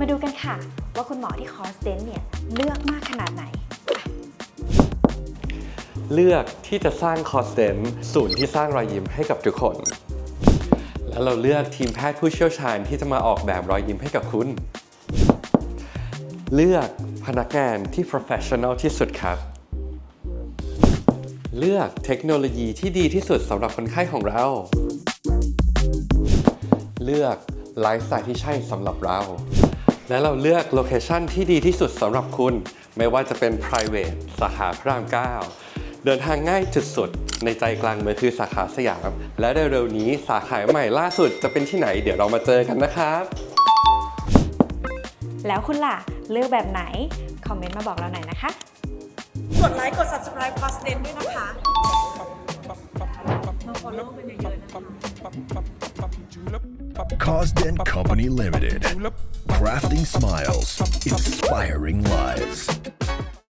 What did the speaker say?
มาดูกันค่ะ ว่าคุณหมอที่คอร์สเดนเนี่ยเลือกมากขนาดไหน เลือกที่จะสร้างคอร์สเ e นศูนย์ที่สร้างรอยยิ้มให้กับทุกคน แล้วเราเลือกทีมแพทย์ผู้เชี่ยวชาญที่จะมาออกแบบรอยยิ้มให้กับคุณ เลือกพนักงานที่ professional ที่สุดครับ เลือกเทคโนโลยีที่ดีที่สุดสำหรับคนไข้ของเรา เลือกไลฟ์สไตล์ที่ใช่สำหรับเรา และเราเลือกโลเคชันที่ดีที่สุดสำหรับคุณ ไม่ว่าจะเป็น private สาขาพระราม 9 เดินทางง่ายจุดสุด ในใจกลางเมืองคือสาขาสยาม และเร็วๆนี้สาขาใหม่ล่าสุดจะเป็นที่ไหน เดี๋ยวเรามาเจอกันนะครับ แล้วคุณล่ะ เลือกแบบไหน คอมเมนต์มาบอกเราหน่อยนะคะ กดไลค์ กด subscribe p o s t e n ด้วยนะคะมา follow กันเยอะๆนะคะ Cosden Company Limited. Crafting smiles, inspiring lives.